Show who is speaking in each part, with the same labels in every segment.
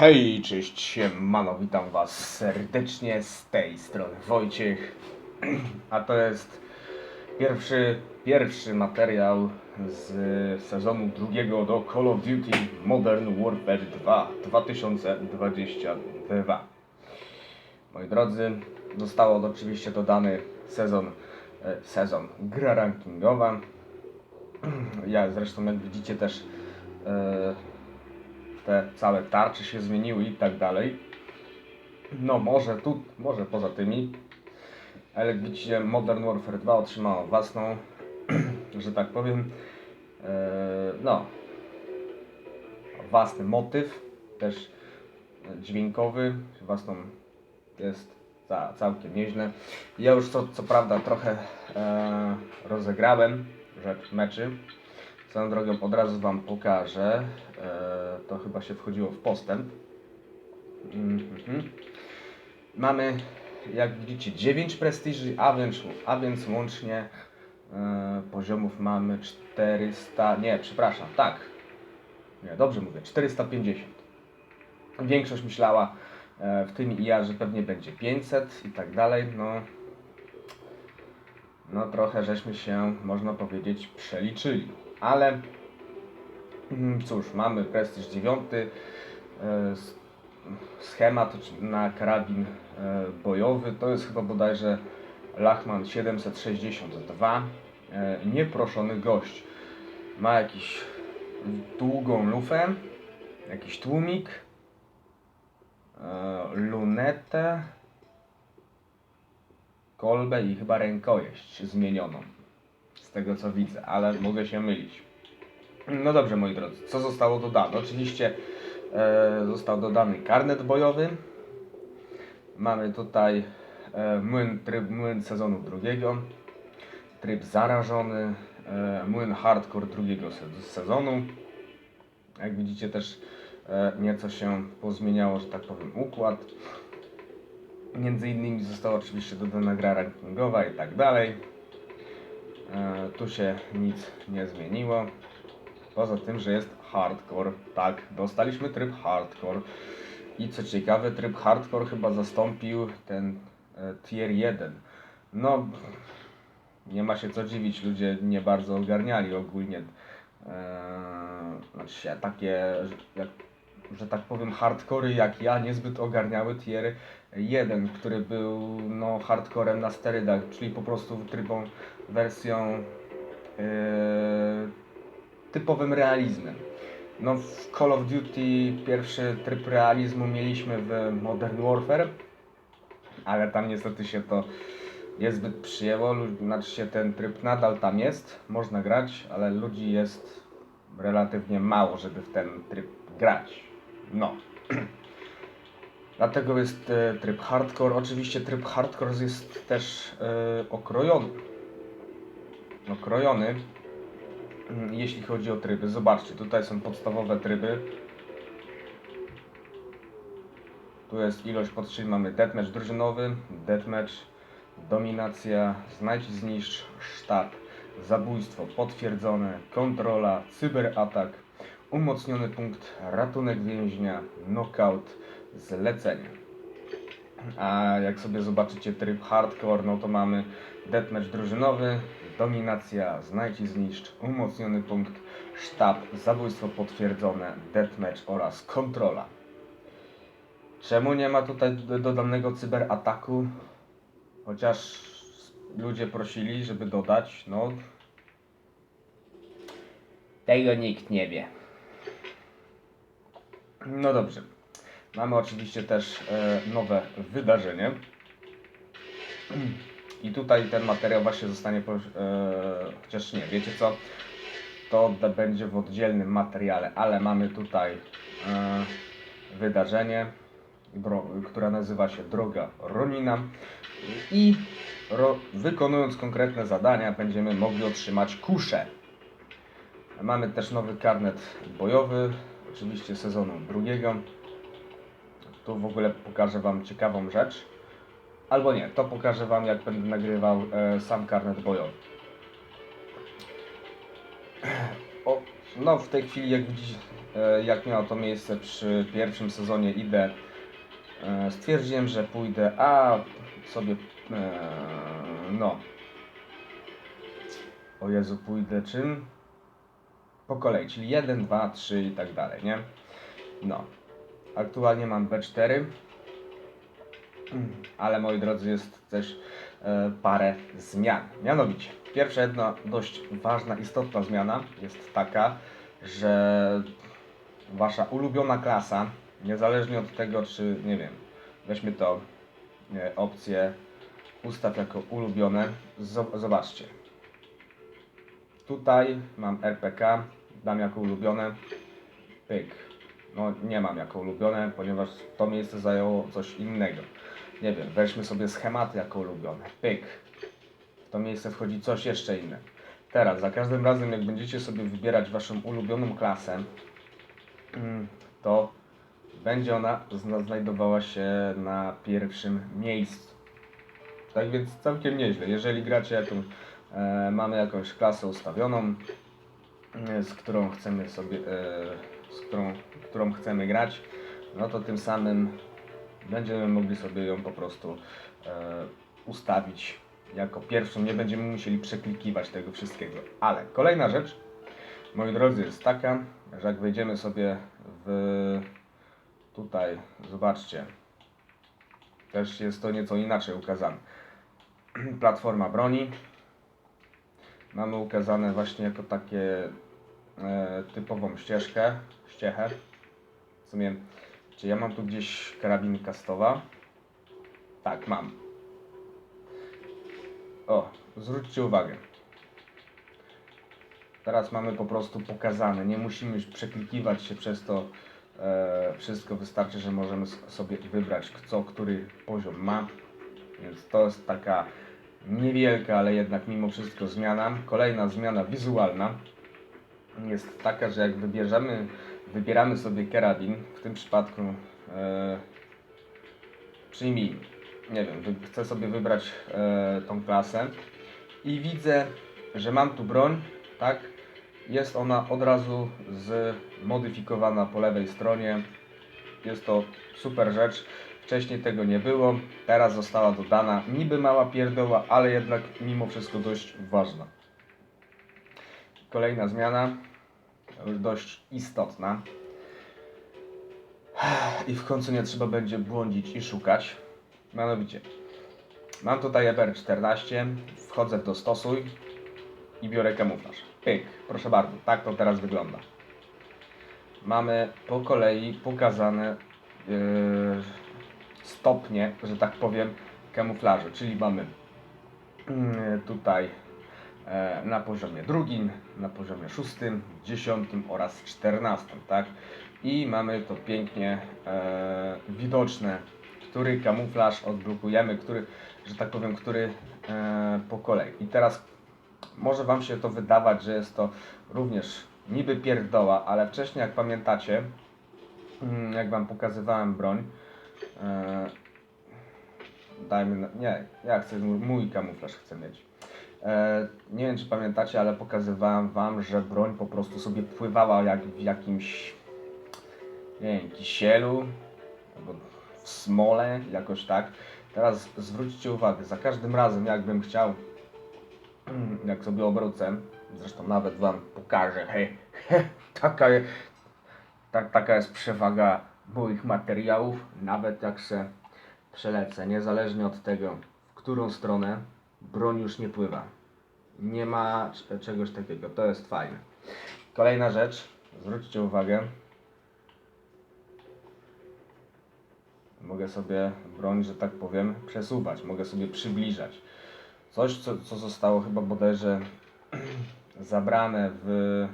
Speaker 1: Hej, cześć, siemano, witam was serdecznie z tej strony Wojciech, a to jest pierwszy, pierwszy materiał z sezonu drugiego do Call of Duty Modern Warfare 2 2022. Moi drodzy, został oczywiście dodany sezon, e, sezon gra rankingowa. Ja zresztą jak widzicie też e, te całe tarcze się zmieniły i tak dalej. No może tu, może poza tymi. Ale jak widzicie Modern Warfare 2 otrzymało własną, że tak powiem, e, no, własny motyw, też dźwiękowy, własną jest ca, całkiem nieźle. Ja już co, co prawda trochę e, rozegrałem rzecz meczy. Swoją drogą od razu Wam pokażę. E, to chyba się wchodziło w postęp. Mhm. Mamy, jak widzicie, 9 prestiży, a więc, a więc łącznie e, poziomów mamy 400. Nie, przepraszam, tak. Nie, dobrze mówię, 450. Większość myślała e, w tym i ja, że pewnie będzie 500 i tak dalej. No, no trochę żeśmy się, można powiedzieć, przeliczyli. Ale mm, cóż, mamy prestiż 9, e, schemat na karabin e, bojowy, to jest chyba bodajże Lachman 762, e, nieproszony gość. Ma jakiś długą lufę, jakiś tłumik, lunetę, kolbę i chyba rękojeść zmienioną. Z tego co widzę, ale mogę się mylić. No dobrze, moi drodzy, co zostało dodane? Oczywiście e, został dodany karnet bojowy. Mamy tutaj e, młyn, tryb młyn sezonu drugiego, tryb zarażony, e, młyn hardcore drugiego se- sezonu. Jak widzicie też e, nieco się pozmieniało, że tak powiem, układ. Między innymi została oczywiście dodana gra rankingowa i tak dalej. E, tu się nic nie zmieniło. Poza tym, że jest hardcore. Tak, dostaliśmy tryb hardcore. I co ciekawe, tryb hardcore chyba zastąpił ten e, tier 1. No, nie ma się co dziwić, ludzie nie bardzo ogarniali ogólnie. E, znaczy się takie, jak, że tak powiem, hardcory jak ja niezbyt ogarniały tier 1, który był no, hardcorem na sterydach, czyli po prostu trybą, wersją e, typowym realizmem. No w Call of Duty pierwszy tryb realizmu mieliśmy w Modern Warfare, ale tam niestety się to niezbyt przyjęło. Znaczy się ten tryb nadal tam jest, można grać, ale ludzi jest relatywnie mało, żeby w ten tryb grać. No. Dlatego jest e, tryb hardcore. Oczywiście tryb hardcore jest też e, okrojony. Okrojony Mm, jeśli chodzi o tryby. Zobaczcie, tutaj są podstawowe tryby. Tu jest ilość podszyń, mamy deathmatch drużynowy, deathmatch, dominacja, znajdź zniszcz, sztab, zabójstwo potwierdzone, kontrola, cyberatak, umocniony punkt, ratunek więźnia, knockout, zlecenie. A jak sobie zobaczycie tryb hardcore, no to mamy deathmatch drużynowy, dominacja, znajdź i zniszcz, umocniony punkt, sztab, zabójstwo potwierdzone, deathmatch oraz kontrola. Czemu nie ma tutaj do- dodanego cyberataku? Chociaż ludzie prosili, żeby dodać, no... Tego nikt nie wie. No dobrze. Mamy oczywiście też e, nowe wydarzenie. I tutaj ten materiał właśnie zostanie, po, e, chociaż nie, wiecie co, to będzie w oddzielnym materiale, ale mamy tutaj e, wydarzenie, dro, które nazywa się Droga Ronina i ro, wykonując konkretne zadania będziemy mogli otrzymać kuszę. Mamy też nowy karnet bojowy, oczywiście sezonu drugiego. Tu w ogóle pokażę Wam ciekawą rzecz. Albo nie, to pokażę Wam jak będę nagrywał e, sam karnet bojowy. O, no w tej chwili jak widzicie, e, jak miało to miejsce przy pierwszym sezonie ID, e, stwierdziłem, że pójdę, a sobie, e, no, o Jezu, pójdę czym? Po kolei, czyli 1, 2, 3 i tak dalej, nie? No, aktualnie mam B4, ale moi drodzy, jest też e, parę zmian. Mianowicie, pierwsza jedna dość ważna, istotna zmiana jest taka, że wasza ulubiona klasa, niezależnie od tego, czy nie wiem, weźmy to e, opcję ustaw jako ulubione. Zob- Zobaczcie. Tutaj mam RPK, dam jako ulubione. Pyk. No nie mam jako ulubione, ponieważ to miejsce zajęło coś innego. Nie wiem, weźmy sobie schematy jako ulubione. Pyk. W to miejsce wchodzi coś jeszcze innego. Teraz, za każdym razem, jak będziecie sobie wybierać waszą ulubioną klasę, mm, to będzie ona zna- znajdowała się na pierwszym miejscu. Tak więc całkiem nieźle. Jeżeli gracie jaką, e, mamy jakąś klasę ustawioną, z którą chcemy sobie, e, z którą, którą chcemy grać, no to tym samym będziemy mogli sobie ją po prostu e, ustawić jako pierwszą. Nie będziemy musieli przeklikiwać tego wszystkiego. Ale kolejna rzecz, moi drodzy, jest taka, że jak wejdziemy sobie w tutaj, zobaczcie, też jest to nieco inaczej ukazane. Platforma broni. Mamy ukazane właśnie jako takie e, typową ścieżkę, ściechę. W sumie, czy ja mam tu gdzieś karabin kastowa? Tak, mam. O, zwróćcie uwagę. Teraz mamy po prostu pokazane. Nie musimy przeklikiwać się przez to e, wszystko. Wystarczy, że możemy sobie wybrać, co który poziom ma. Więc to jest taka niewielka, ale jednak mimo wszystko zmiana. Kolejna zmiana wizualna jest taka, że jak wybierzemy, wybieramy sobie karabin, w tym przypadku e, przyjmij, nie wiem, chcę sobie wybrać e, tą klasę i widzę, że mam tu broń, tak? Jest ona od razu zmodyfikowana po lewej stronie. Jest to super rzecz. Wcześniej tego nie było, teraz została dodana. Niby mała pierdoła, ale jednak mimo wszystko dość ważna. Kolejna zmiana, dość istotna. I w końcu nie trzeba będzie błądzić i szukać. Mianowicie, mam tutaj EBR14, wchodzę w dostosuj i biorę kamuflaż. Pyk, proszę bardzo, tak to teraz wygląda. Mamy po kolei pokazane yy, stopnie, że tak powiem, kamuflażu, czyli mamy yy, tutaj e, na poziomie drugim, na poziomie szóstym, dziesiątym oraz czternastym, tak? I mamy to pięknie e, widoczne, który kamuflaż odblokujemy, który, że tak powiem, który e, po kolei. I teraz może Wam się to wydawać, że jest to również niby pierdoła, ale wcześniej, jak pamiętacie, mm, jak Wam pokazywałem broń, e, dajmy, na, nie, ja chcę, mój, kamuflaż chcę mieć. E, nie wiem, czy pamiętacie, ale pokazywałem Wam, że broń po prostu sobie pływała jak w jakimś, nie wiem, kisielu, albo w smole, jakoś tak. Teraz zwróćcie uwagę, za każdym razem, jakbym chciał jak sobie obrócę, zresztą nawet Wam pokażę, hej, taka, je- tak, taka jest przewaga moich materiałów, nawet jak se przelecę, niezależnie od tego, w którą stronę, broń już nie pływa. Nie ma czegoś takiego, to jest fajne. Kolejna rzecz, zwróćcie uwagę, mogę sobie broń, że tak powiem, przesuwać, mogę sobie przybliżać. Coś, co, co zostało chyba bodajże zabrane w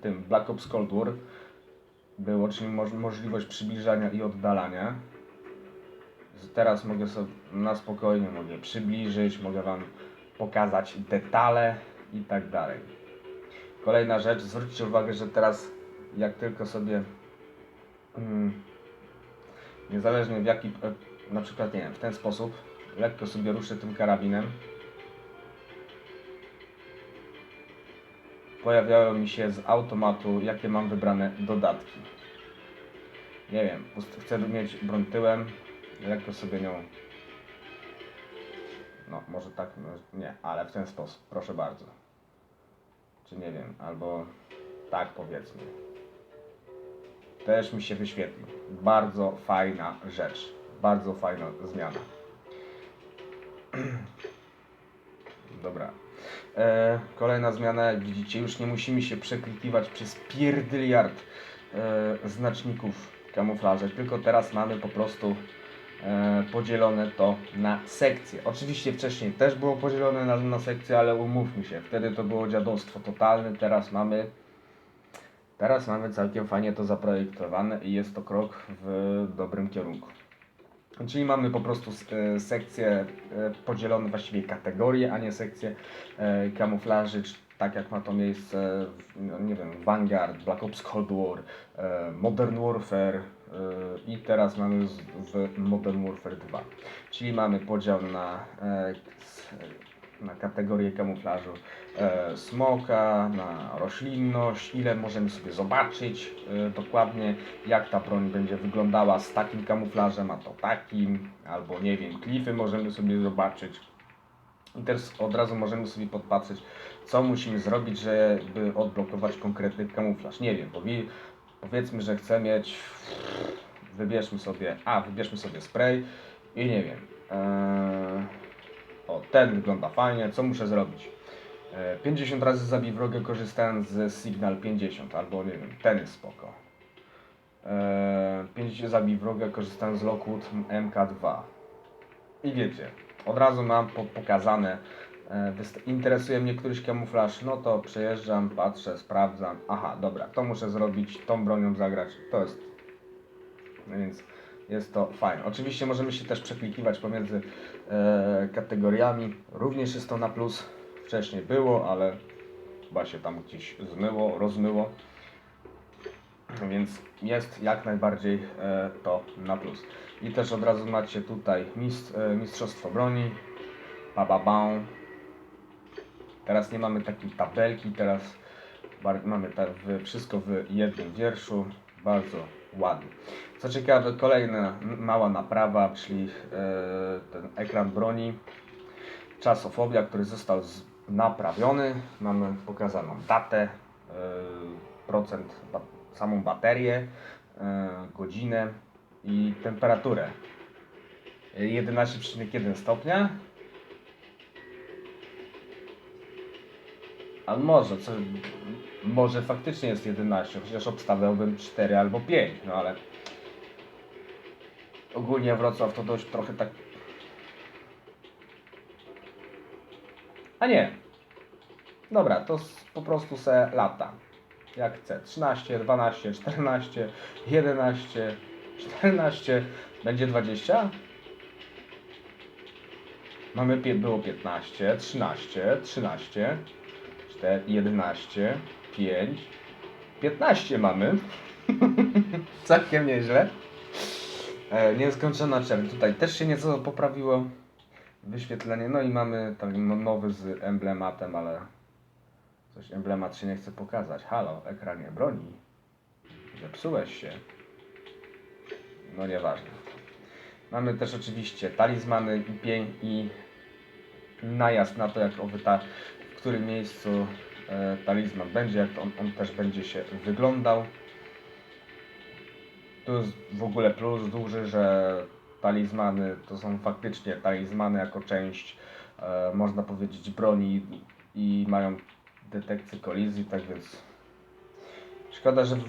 Speaker 1: tym Black Ops Cold War było, czyli moż, możliwość przybliżania i oddalania. Teraz mogę sobie na spokojnie mogę przybliżyć, mogę Wam pokazać detale i tak dalej. Kolejna rzecz, zwróćcie uwagę, że teraz jak tylko sobie mm, niezależnie w jaki, e, na przykład nie wiem, w ten sposób lekko sobie ruszę tym karabinem pojawiają mi się z automatu, jakie mam wybrane dodatki. Nie wiem, chcę mieć broń tyłem, lekko sobie nią... No, może tak, no, nie, ale w ten sposób, proszę bardzo. Czy nie wiem, albo tak powiedzmy. Też mi się wyświetlił. Bardzo fajna rzecz. Bardzo fajna zmiana. E, kolejna zmiana, jak widzicie, już nie musimy się przeklikiwać przez pierdyliard e, znaczników kamuflaże, tylko teraz mamy po prostu e, podzielone to na sekcje. Oczywiście wcześniej też było podzielone na, na sekcje, ale umówmy się, wtedy to było dziadostwo totalne, teraz mamy teraz mamy całkiem fajnie to zaprojektowane i jest to krok w dobrym kierunku. Czyli mamy po prostu e, sekcje e, podzielone, właściwie kategorie, a nie sekcje e, kamuflaży, tak jak ma to miejsce w, no, nie wiem, Vanguard, Black Ops Cold War, Modern Warfare i teraz mamy w Modern Warfare 2. Czyli mamy podział na, na kategorie kamuflażu e, smoka, na roślinność, ile możemy sobie zobaczyć e, dokładnie, jak ta broń będzie wyglądała z takim kamuflażem, a to takim, albo nie wiem, klify możemy sobie zobaczyć. I też od razu możemy sobie podpatrzeć, co musimy zrobić, żeby odblokować konkretny kamuflaż. Nie wiem, powie, powiedzmy, że chcę mieć, wybierzmy sobie, a wybierzmy sobie spray i nie wiem, eee, o ten wygląda fajnie, co muszę zrobić? E, 50 razy zabij wroga korzystając z Signal 50, albo nie wiem, ten jest spoko. E, 50 zabij wroga korzystając z Lockwood MK2. I wiecie, od razu mam po, pokazane, e, interesuje mnie któryś kamuflaż, no to przejeżdżam, patrzę, sprawdzam, aha, dobra, to muszę zrobić, tą bronią zagrać, to jest, no więc jest to fajne. Oczywiście możemy się też przeklikiwać pomiędzy e, kategoriami, również jest to na plus, wcześniej było, ale chyba się tam gdzieś zmyło, rozmyło, więc jest jak najbardziej e, to na plus. I też od razu macie tutaj mistrz, e, Mistrzostwo Broni, bababam. Teraz nie mamy takiej tabelki, teraz mamy tak w, wszystko w jednym wierszu, bardzo ładnie. Co ciekawe, kolejna mała naprawa, czyli e, ten ekran broni, czasofobia, który został naprawiony. Mamy pokazaną datę, e, procent, samą baterię, e, godzinę i temperaturę. 11,1 stopnia. A może, co, może faktycznie jest 11, chociaż obstawiałbym 4 albo 5, no ale ogólnie Wrocław to dość trochę tak... A nie. Dobra, to po prostu se lata. Jak chcę. 13, 12, 14, 11, 14, będzie 20? Mamy, było 15, 13, 13, 4, 11, 5, 15 mamy. Całkiem nieźle. E, nieskończona czerń. Tutaj też się nieco poprawiło wyświetlenie. No i mamy tak no, nowy z emblematem, ale coś emblemat się nie chce pokazać. Halo, ekranie broni. Zepsułeś się. No nieważne. Mamy też oczywiście talizmany i pień i najazd na to, jak owy ta, w którym miejscu e, talizman będzie, jak on, on też będzie się wyglądał. Tu jest w ogóle plus duży, że talizmany to są faktycznie talizmany jako część, e, można powiedzieć, broni i mają detekcję kolizji, tak więc szkoda, że